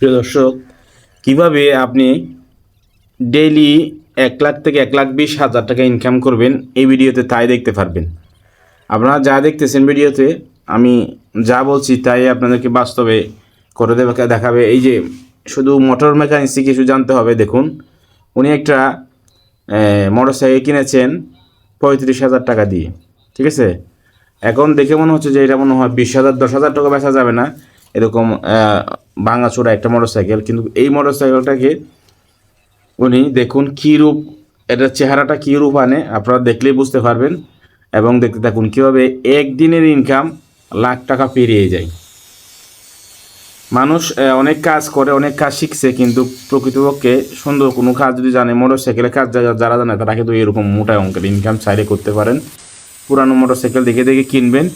প্রিয় দর্শক, কীভাবে আপনি ডেইলি এক লাখ থেকে এক লাখ বিশ হাজার টাকা ইনকাম করবেন এই ভিডিওতে তাই দেখতে পারবেন। আপনারা যা দেখতেছেন ভিডিওতে, আমি যা বলছি তাই আপনাদেরকে বাস্তবে করে দেবে, দেখাবে। এই যে শুধু মোটর মেকানিক্সে কিছু জানতে হবে, দেখুন। উনি একটা মোটর সাইকেল কিনেছেন পঁয়ত্রিশ হাজার টাকা দিয়ে, ঠিক আছে? এখন দেখে মনে হচ্ছে যে এটা মনে হয় বিশ হাজার, দশ হাজার টাকা বেচা যাবে না। এরকম ভাঙাচোরা একটা মোটর সাইকেল কিন্তু এই মোটর সাইকেলটাকে উনি দেখুন কী রূপ, এটার চেহারাটা কী রূপ আনে, আপনারা দেখলেই বুঝতে পারবেন এবং দেখতে থাকুন কীভাবে একদিনের ইনকাম লাখ টাকা পেরিয়ে যায়। মানুষ অনেক কাজ করে, অনেক কাজ শিখছে, কিন্তু প্রকৃতপক্ষে সুন্দর কোনো কাজ যদি জানে মোটর সাইকেলের কাজ যারা- জানে, তারা কিন্তু এরকম মোটা অঙ্কের ইনকাম চাইলে করতে পারেন। পুরানো মোটর সাইকেল দেখে দেখে কিনবেন,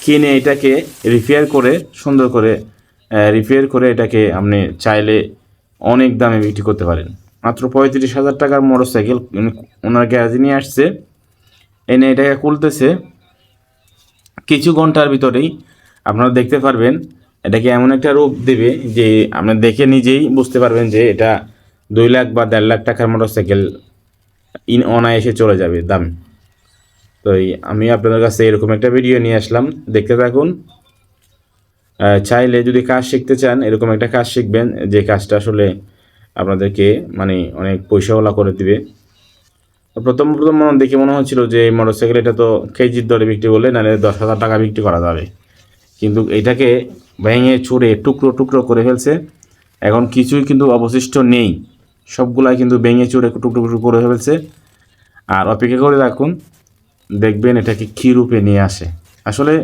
কিনে এটাকে রিপেয়ার করে সুন্দর করে রিপেয়ার করে এটাকে আপনি চাইলে অনেক দামে বিক্রি করতে পারেন। মাত্র পঁয়ত্রিশ হাজার টাকার মোটর সাইকেল ওনার গ্যারাজে নিয়ে আসছে। এনে এটাকে খুলতেছে। কিছু ঘণ্টার ভিতরেই আপনারা দেখতে পারবেন, এটাকে এমন একটা রূপ দেবে যে আপনি দেখে নিজেই বুঝতে পারবেন যে এটা দুই লাখ বা দেড় লাখ টাকার মোটর সাইকেল ইন অনায়াসে চলে যাবে দাম। তো আমি আপনাদের কাছে এরকম একটা ভিডিও নিয়ে আসলাম। দেখতে থাকুন। চাইলে যদি কাজ শিখতে চান, এরকম একটা কাজ শিখবেন, যে কাজটা আসলে আপনাদেরকে মানে অনেক পয়সাওয়ালা করে দিবে। প্রথম প্রথম মনে দেখে মনে হচ্ছিল যে এই মোটরসাইকেল এটা তো কেজির দরে বিক্রি করলে নাহলে দশ হাজার টাকা বিক্রি করা যাবে। কিন্তু এটাকে ভেঙে ছুঁড়ে টুকরো টুকরো করে ফেলছে। এখন কিছুই কিন্তু অবশিষ্ট নেই। সবগুলাই কিন্তু ভেঙে চুড়ে টুকরো টুকরো করে ফেলছে। আর অপেক্ষা করে রাখুন, দেখবেন এটাকে কী রূপে নিয়ে আসে। আসলে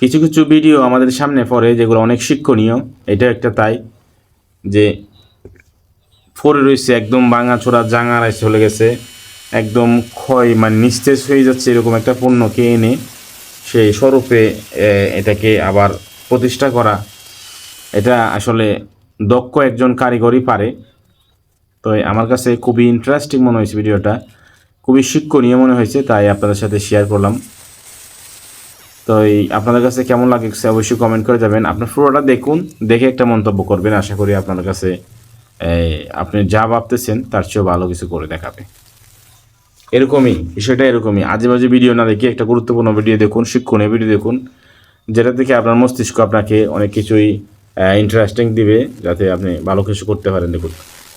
কিছু কিছু ভিডিও আমাদের সামনে পড়ে, যেগুলো অনেক শিক্ষণীয়। এটা একটা তাই, যে পড়ে রয়েছে একদম ভাঙা ছোড়া জাঙারায় চলে গেছে। একদম ক্ষয় মানে নিস্তেজ হয়ে যাচ্ছে এরকম একটা পণ্যকে এনে সেই স্বরূপে এটাকে আবার প্রতিষ্ঠা করা। এটা আসলে দক্ষ একজন কারিগরই পারে। তো আমার কাছে খুবই ইন্টারেস্টিং মনে হয়েছে ভিডিওটা খুবই শিক্ষণীয় মনে হয়েছে, তাই আপনাদের সাথে শেয়ার করলাম। তো এই আপনাদের কাছে কেমন লাগছে অবশ্যই কমেন্ট করে যাবেন। আপনার পুরোটা দেখুন, দেখে একটা মন্তব্য করবেন। আশা করি আপনার কাছে আপনি যা ভাবতেছেন, তার চেয়েও ভালো কিছু করে দেখাবে। এরকমই, বিষয়টা এরকমই। আজে বাজে ভিডিও না দেখে একটা গুরুত্বপূর্ণ ভিডিও দেখুন, শিক্ষণীয় ভিডিও দেখুন, যেটা থেকে আপনার মস্তিষ্ক আপনাকে অনেক কিছুই ইন্টারেস্টিং দিবে, যাতে আপনি ভালো কিছু করতে পারেন। দেখুন,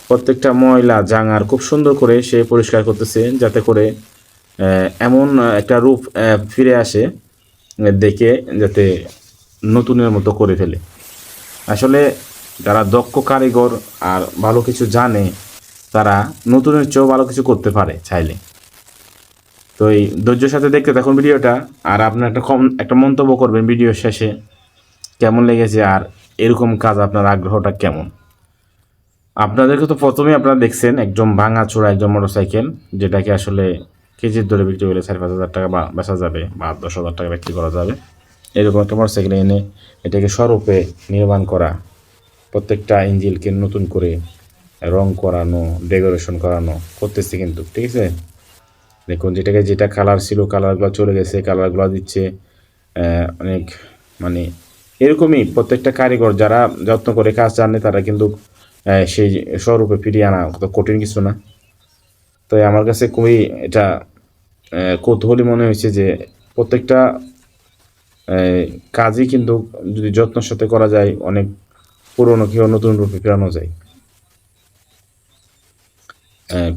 প্রত্যেকটা ময়লা জাঙার খুব সুন্দর করে সে পরিষ্কার করতেছে, যাতে করে এমন একটা রূপ ফিরে আসে দেখে যাতে নতুনের মতো করে ফেলে। আসলে যারা দক্ষ কারিগর আর ভালো কিছু জানে, তারা নতুনের চেয়েও ভালো কিছু করতে পারে চাইলে। তো এই ধৈর্যের সাথে দেখতে থাকুন ভিডিওটা, আর আপনার একটা কম, একটা মন্তব্য করবেন ভিডিও শেষে, কেমন লেগেছে আর এরকম কাজ আপনার আগ্রহটা কেমন? আপনাদেরকে তো প্রথমেই আপনারা দেখছেন একদম ভাঙা চোরা একজন মোটরসাইকেল, যেটাকে আসলে কেজির দরে বিক্রি করলে চার পাঁচ হাজার টাকা বেচা যাবে বা দশ হাজার টাকা বিক্রি করা যাবে। এরকম একটা মোটরসাইকেল এনে এটাকে স্বরূপে নির্মাণ করা, প্রত্যেকটা ইঞ্জিনকে নতুন করে রং করানো ডেকোরেশন করানো করতেছে কিন্তু, ঠিক আছে? দেখুন, যেটাকে যেটা কালার ছিল কালারগুলো চলে গেছে কালারগুলো দিচ্ছে অনেক মানে এরকমই প্রত্যেকটা কারিগর যারা যত্ন করে কাজ জানে, তারা কিন্তু সেই স্বরূপে ফিরিয়ে আনা কঠিন কিছু না। তো আমার কাছে খুবই এটা কৌতূহলী মনে হয়েছে যে প্রত্যেকটা কাজই কিন্তু যদি যত্নের সাথে করা যায়, অনেক পুরনো কেউ নতুন রূপে ফেরানো যায়।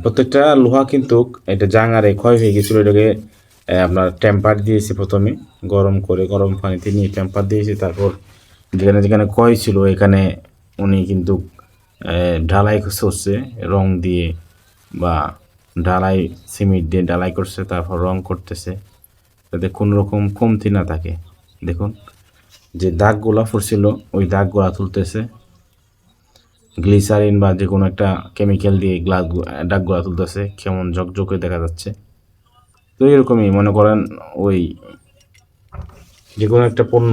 প্রত্যেকটা লোহা কিন্তু এটা জাঙারে ক্ষয় হয়ে গেছিল, এটাকে আপনার টেম্পার দিয়েছে প্রথমে, গরম করে গরম পানিতে নিয়ে টেম্পার দিয়েছে, তারপর যেখানে যেখানে ক্ষয় ছিল, এখানে উনি কিন্তু ঢালাই করছে, রং দিয়ে বা ঢালাই সিমেন্ট দিয়ে ঢালাই করছে, তারপর রং করতেছে। যাতে কোনো রকম কমতি না থাকে। দেখুন, যে দাগগুলা পড়ছিল ওই দাগগুলা তুলতেছে। গ্লিসারিন বা যে কোনো একটা কেমিক্যাল দিয়ে গ্লাস ডাকগুলা তুলতেছে। কেমন ঝকঝকে দেখা যাচ্ছে। তো এরকমই, মনে করেন ওই যে কোনো একটা পণ্য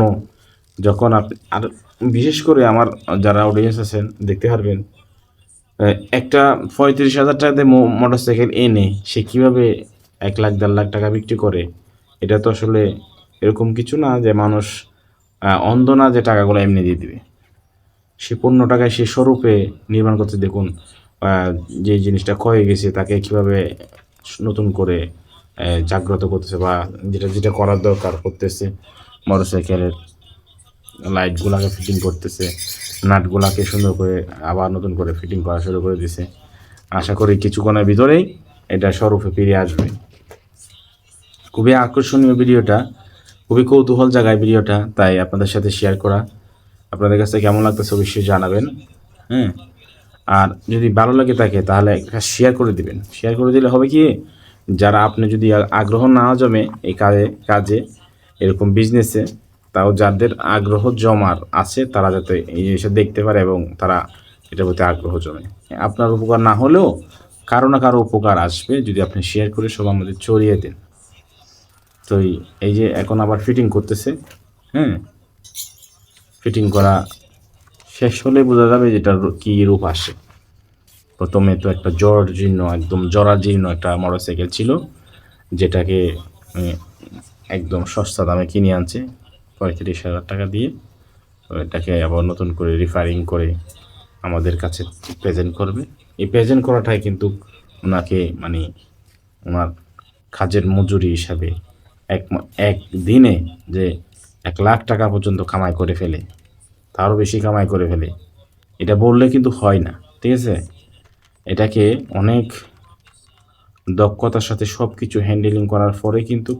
যখন আপনি আর বিশেষ করে আমার যারা অডিয়েন্স আছেন, দেখতে পারবেন একটা পঁয়ত্রিশ হাজার টাকাতে মোটর সাইকেল এনে সে কীভাবে এক লাখ, দেড় লাখ টাকা বিক্রি করে? এটা তো আসলে এরকম কিছু না যে মানুষ অন্ধ না যে টাকাগুলো এমনি দিয়ে দিবে। সে পণ্য টাকায় সে স্বরূপে নির্মাণ করতে দেখুন যে জিনিসটা ক্ষয়ে গেছে তাকে কীভাবে নতুন করে জাগ্রত করতেছে বা যেটা যেটা করার দরকার করতেছে। মোটরসাইকেলের লাইটগুলাকে ফিটিং করতেছে। নাটগুলাকে সুন্দর করে আবার নতুন করে ফিটিং করা শুরু করে দিছে। আশা করি কিছুক্ষণের ভিতরেই এটা স্বরূপে ফিরে আসবে। খুবই আকর্ষণীয় ভিডিওটা, খুবই কৌতূহল জায়গায় ভিডিওটা, তাই আপনাদের সাথে শেয়ার করা। আপনাদের কাছে কেমন লাগতেছে অবশ্যই জানাবেন হ্যাঁ আর যদি ভালো লাগে থাকে, তাহলে একটা শেয়ার করে দিবেন। শেয়ার করে দিলে হবে কি, যারা আপনি যদি আগ্রহ না জমে এই কাজে কাজে, এরকম বিজনেসে তাও যাদের আগ্রহ জমার আছে, তারা যাতে এই জিনিসটা দেখতে পারে এবং তারা এটার প্রতি আগ্রহ জমে। আপনার উপকার না হলেও কারও না কারও উপকার আসবে যদি আপনি শেয়ার করে সবার মধ্যে ছড়িয়ে দেন। তো এই- যে এখন আবার ফিটিং করতেছে হ্যাঁ? ফিটিং করা শেষ হলে বোঝা যাবে যেটার কী রূপ আসে। প্রথমে তো একটা জ্বর জীর্ণ, একদম জরাজীর্ণ একটা মোটরসাইকেল ছিল, যেটাকে একদম সস্তা দামে কিনে আনছে। পঁয়ত্রিশ হাজার টাকা দিয়ে এটাকে আবার নতুন করে রিফারিং করে আমাদের কাছে প্রেজেন্ট করবে। এই প্রেজেন্ট করাটাই কিন্তু ওনাকে মানে ওনার কাজের মজুরি হিসাবে এক এক দিনে যে এক লাখ টাকা পর্যন্ত কামাই করে ফেলে, তারও বেশি কামাই করে ফেলে, এটা বললে কিন্তু হয় না, ঠিক আছে? এটাকে অনেক দক্ষতার সাথে সব কিছু হ্যান্ডেলিং করার পরে কিন্তু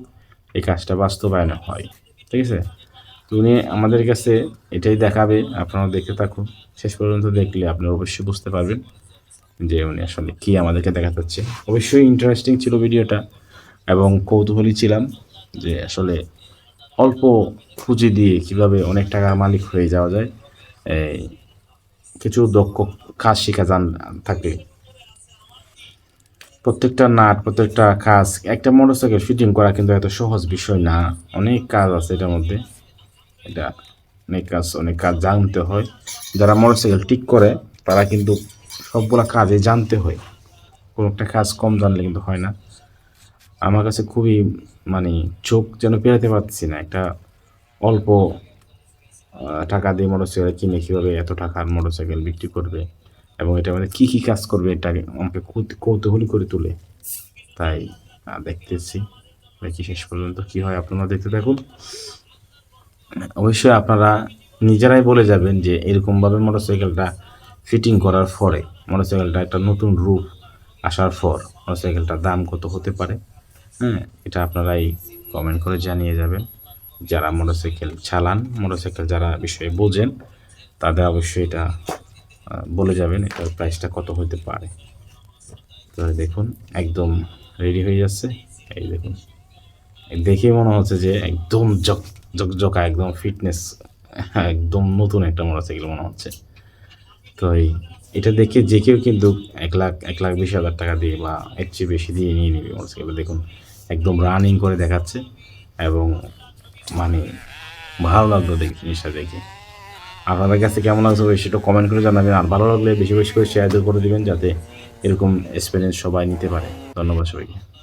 এই কাজটা বাস্তবায়ন হয়, ঠিক আছে? তো উনি আমাদের কাছে এটাই দেখাবে, আপনারা দেখে থাকুন। শেষ পর্যন্ত দেখলে আপনি অবশ্যই বুঝতে পারবেন যে উনি আসলে কী আমাদেরকে দেখাতে চাচ্ছে অবশ্যই ইন্টারেস্টিং ছিল ভিডিওটা এবং কৌতূহলী ছিলাম যে আসলে অল্প পুঁজি দিয়ে কীভাবে অনেক টাকার মালিক হয়ে যাওয়া যায় কিছু দক্ষ কাজ শেখা জান থাকে। প্রত্যেকটা নাট, প্রত্যেকটা কাজ, একটা মোটরসাইকেল ফিটিং করা কিন্তু এত সহজ বিষয় না। অনেক কাজ আছে এটার মধ্যে। এটা অনেক কাজ অনেক কাজ জানতে হয়। যারা মোটরসাইকেল ঠিক করে, তারা কিন্তু সবগুলা কাজে জানতে হয়। কোনো একটা কাজ কম জানলে কিন্তু হয় না। আমার কাছে খুবই মানে চোখ যেন পেরাতে পারছি না। একটা অল্প টাকা দিয়ে মোটরসাইকেল কিনে কীভাবে এত টাকার মোটরসাইকেল বিক্রি করবে এবং এটা মানে কী কী কাজ করবে এটাকে আমাকে কৌত- কৌতূহলী করে তোলে। তাই দেখতেছি। দেখি শেষ পর্যন্ত কী হয়, আপনারা দেখতে থাকুন। অবশ্যই আপনারা নিজেরাই বলে যাবেন যে এরকমভাবে মোটরসাইকেলটা ফিটিং করার পরে মোটরসাইকেলটা একটা নতুন রূপ আসার পর মোটরসাইকেলটার দাম কত হতে পারে হ্যাঁ এটা আপনারাই কমেন্ট করে জানিয়ে যাবেন। যারা মোটরসাইকেল চালান, মোটরসাইকেল যারা বিষয়ে বোঝেন, তাদের অবশ্যই এটা বলে যাবেন এটার প্রাইসটা কত হতে পারে। তো দেখুন, একদম রেডি হয়ে যাচ্ছে। এই দেখুন। দেখে মনে হচ্ছে যে একদম জক জকজকা একদম ফিটনেস একদম নতুন একটা মোটরসাইকেল মনে হচ্ছে। তো এই, এটা দেখে যে কেউ কিন্তু এক লাখ এক লাখ বিশ হাজার টাকা দিয়ে বা এর চেয়ে বেশি দিয়ে নিয়ে নিবে মোটরসাইকেল দেখুন, একদম রানিং করে দেখাচ্ছে এবং মানে ভালো লাগল দেখি, জিনিসটা দেখে। আপনাদের কাছে কেমন লাগছে সেটা কমেন্ট করে জানাবেন। আর ভালো লাগলে বেশি বেশি করে শেয়ার করে দিবেন যাতে এরকম এক্সপিরিয়েন্স সবাই নিতে পারে। ধন্যবাদ সবাইকে।